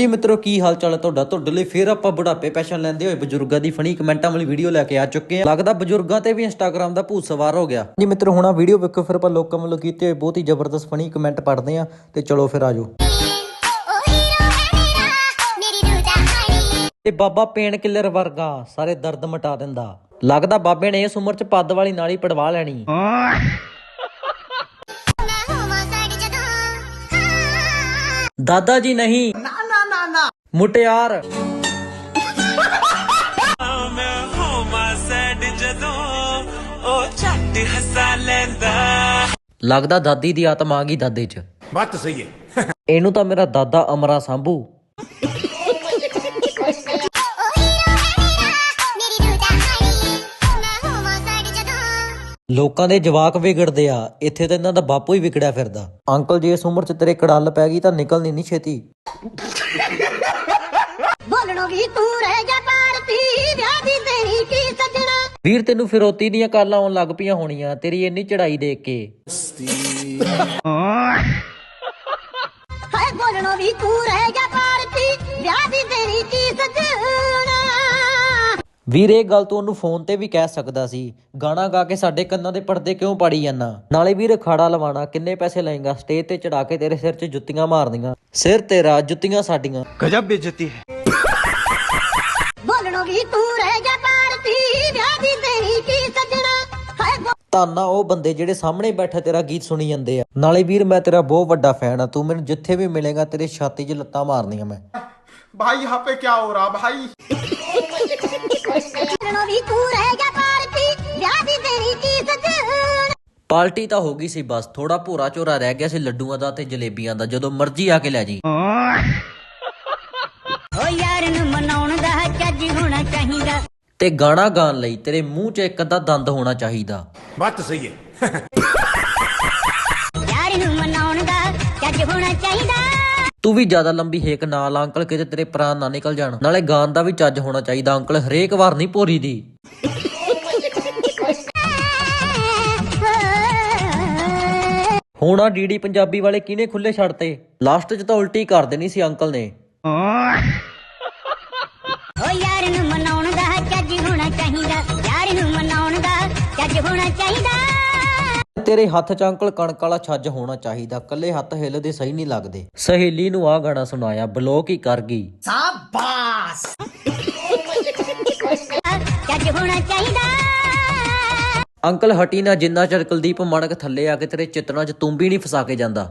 ਜੀ ਮਿੱਤਰੋ, ਕੀ ਹਾਲ ਚਾਲ ਹੈ ਤੁਹਾਡਾ? ਤੁਹਾਡੇ ਲਈ ਫੇਰ ਆਪਾਂ ਬੁਢਾਪੇ ਪੈਸ਼ਨ ਲੈਂਦੇ ਹੋਏ ਬਜ਼ੁਰਗਾਂ ਦੀ ਫਨੀ ਕਮੈਂਟਾਂ ਵਾਲੀ ਵੀਡੀਓ ਲੈ ਕੇ ਆ ਚੁੱਕੇ ਹਾਂ। ਲੱਗਦਾ ਬਜ਼ੁਰਗਾਂ ਤੇ ਵੀ ਇੰਸਟਾਗ੍ਰam ਦਾ ਭੂਤ ਸਵਾਰ ਹੋ ਗਿਆ। ਜੀ ਮਿੱਤਰੋ, ਹੁਣ ਆ ਵੀਡੀਓ ਵੇਖੋ, ਫਿਰ ਆਪਾਂ ਲੋਕਾਂ ਵੱਲੋਂ ਕੀਤੇ ਹੋਏ ਬਹੁਤ ਹੀ ਜ਼ਬਰਦਸਤ ਫਨੀ ਕਮੈਂਟ ਪੜ੍ਹਦੇ ਆ ਤੇ ਚਲੋ ਫਿਰ ਆਜੋ ਤੇ ਬਾਬਾ ਪੇਨ ਕਿਲਰ ਵਰਗਾ ਸਾਰੇ ਦਰਦ ਮਿਟਾ ਦਿੰਦਾ। ਲੱਗਦਾ ਬਾਬੇ ਨੇ ਇਸ ਉਮਰ 'ਚ ਪੱਦ ਵਾਲੀ ਨਾਲੀ ਪੜਵਾ ਲੈਣੀ। ਦਾਦਾ ਜੀ ਨਹੀਂ। ਮੁਟਿਆਰ। ਮੈਂ ਹੋਵਾਂ ਸੈਡ ਜਦੋਂ ਉਹ ਝੱਟ ਹਸਾ ਲੈਂਦਾ। ਲੱਗਦਾ ਦਾਦੀ ਦੀ ਆਤਮਾ ਆ ਗਈ ਦਾਦੇ 'ਚ। ਬਾਤ ਸਹੀ ਹੈ। ਇਹਨੂੰ ਤਾਂ ਮੇਰਾ ਦਾਦਾ ਅਮਰਾ ਸੰਭੂ। ਲੋਕਾਂ ਦੇ ਜਵਾਕ ਵਿਗੜਦੇ ਆ। ਇੱਥੇ ਤਾਂ ਇਹਨਾਂ ਦਾ ਬਾਪੂ ਹੀ ਵਿਗੜਿਆ ਫਿਰਦਾ। ਅੰਕਲ ਜੀ ਇਸ ਉਮਰ 'ਚ ਤੇਰੇ ਕੜਲ ਪੈ ਗਈ ਤਾਂ ਨਿਕਲਣੀ ਨਹੀਂ ਛੇਤੀ। ਬੋਲਣੋ ਵੀ ਤੂੰ ਰਹਿ ਜਾ ਭਾਰਤੀ ਵਿਆਹ ਦੀ ਤੇਰੀ ਕੀ ਸੱਜਣਾ। ਵੀਰ ਤੈਨੂੰ ਫਿਰੋਤੀ ਦੀਆਂ ਕਾਲਾਂ ਆਉਣ ਲੱਗ ਪਈਆਂ ਹੋਣੀਆਂ ਤੇਰੀ ਇੰਨੀ ਚੜਾਈ ਦੇਖ ਕੇ। ਹਾਏ ਬੋਲਣੋ ਵੀ ਤੂੰ ਰਹਿ ਜਾ ਭਾਰਤੀ ਵਿਆਹ ਦੀ ਤੇਰੀ ਕੀ ਸੱਜਣਾ। ਵੀਰ ਇਹ ਗੱਲ ਤੂੰ ਉਹਨੂੰ ਫੋਨ ਤੇ ਵੀ ਕਹਿ ਸਕਦਾ ਸੀ। ਗਾਣਾ ਗਾ ਕੇ ਸਾਡੇ ਕੰਨਾਂ ਦੇ ਪਰਦੇ ਕਿਉਂ ਪਾੜੀ ਜਾਂਦਾ? ਨਾਲੇ ਵੀਰ ਅਖਾੜਾ ਲਵਾਣਾ ਕਿੰਨੇ ਪੈਸੇ ਲਏਗਾ ਸਟੇਜ ਤੇ ਚੜਾ ਕੇ ਤੇਰੇ ਸਿਰ 'ਚ ਜੁੱਤੀਆਂ ਮਾਰਦੀਆਂ ਸਿਰ ਤੇਰਾ ਜੁੱਤੀਆਂ ਸਾਡੀਆਂ। ਗਜਬ ਬੇਇੱਜ਼ਤੀ ਹੈ। ਬੋਲਣੋ ਵੀ ਤੂੰ ਰਹਿ ਜਾ ਭਾਰਤੀ ਵਿਆਹ ਦੀ ਤੇਰੀ ਕੀ ਸੱਜਣਾ ਹਾਏ ਬੋ- ਤਾਨਾ ਉਹ ਬੰਦੇ ਜਿਹੜੇ ਸਾਹਮਣੇ ਬੈਠੇ ਤੇਰਾ ਗੀਤ ਸੁਣੀ ਜਾਂਦੇ ਆ ਨਾਲੇ ਵੀਰ ਮੈਂ ਤੇਰਾ ਬਹੁਤ ਵੱਡਾ ਫੈਨ ਆ ਤੂੰ ਮੈਨੂੰ ਜਿੱਥੇ ਵੀ ਮਿਲੇਗਾ ਤੇਰੇ ਛਾਤੀ 'ਚ ਲੱਤਾਂ ਮਾਰਨੀਆਂ ਮੈਂ भाई यहाँ पे क्या हो रहा भाई ਬੋਲਣੋ ਵੀ ਤੂੰ ਰਹਿ ਜਾ ਭਾਰਤੀ ਵਿਆਹ ਦੀ ਤੇਰੀ ਕੀ ਸੱਜਣਾ ਪਾਰਟੀ ਤਾਂ ਹੋ ਗਈ ਸੀ ਬਸ ਥੋੜਾ ਭੋਰਾ ਝੋਰਾ ਰਹਿ ਗਿਆ ਸੀ ਲੱਡੂਆਂ ਦਾ ਤੇ ਜਲੇਬੀਆਂ ਦਾ ਜਦੋਂ ਮਰਜ਼ੀ ਆ ਕੇ ਲੈ ਜੀ ਤੇ ਗਾਣਾ ਗਾਣ ਲਈ ਤੇਰੇ ਮੂੰਹ 'ਚ ਇੱਕ ਅੱਧਾ ਦੰਦ ਹੋਣਾ ਚਾਹੀਦਾ। ਬੱਤ ਸਹੀ ਹੈ। ਯਾਰ ਨੂੰ ਮਨਾਉਣ ਦਾ ਜੱਜ ਹੋਣਾ ਚਾਹੀਦਾ। ਤੂੰ ਵੀ ਜ਼ਿਆਦਾ ਲੰਬੀ ਹੇਕ ਨਾ ਲਾ ਅੰਕਲ ਕਿਤੇ ਤੇਰੇ ਪ੍ਰਾਣ ਨਾ ਨਿਕਲ ਜਾਣ। ਨਾਲੇ ਗਾਣ ਦਾ ਵੀ ਚੱਜ ਹੋਣਾ ਚਾਹੀਦਾ ਅੰਕਲ ਹਰੇਕ ਵਾਰ ਨਹੀਂ ਭੋਰੀ ਦੀ। ਹੁਣ ਆ ਡੀਡੀ ਪੰਜਾਬੀ ਵਾਲੇ ਕਿਨੇ ਖੁੱਲੇ ਛੱਡਤੇ ਲਾਸਟ 'ਚ ਤਾਂ ਉਲਟੀ ਕਰ ਦੇਣੀ ਸੀ ਅੰਕਲ ਨੇ। ਓ ਚਾਹੀਦਾ। ਤੇਰੇ ਹੱਥ 'ਚ ਅੰਕਲ ਕਣਕ ਵਾਲਾ ਛੱਜ ਹੋਣਾ ਚਾਹੀਦਾ। ਕੱਲੇ ਹੱਥ ਹਿੱਲਦੇ ਸਹੀ ਨਹੀਂ ਲੱਗਦੇ। ਸਹੇਲੀ ਨੂੰ ਆ ਗਾਣਾ ਸੁਣਾਇਆ ਬਲੋਕ ਹੀ ਕਰ ਗਈ। ਚੱਜ ਹੋਣਾ ਚਾਹੀਦਾ। ਅੰਕਲ ਹਟੀ ਨਾ ਜਿੰਨਾ ਚਿਰ ਕੁਲਦੀਪ ਮਣਕ ਥੱਲੇ ਆ ਕੇ ਤੇਰੇ ਚਿੱਤਰਾਂ 'ਚ ਤੁੰਬੀ ਨਹੀਂ ਫਸਾ ਕੇ ਜਾਂਦਾ।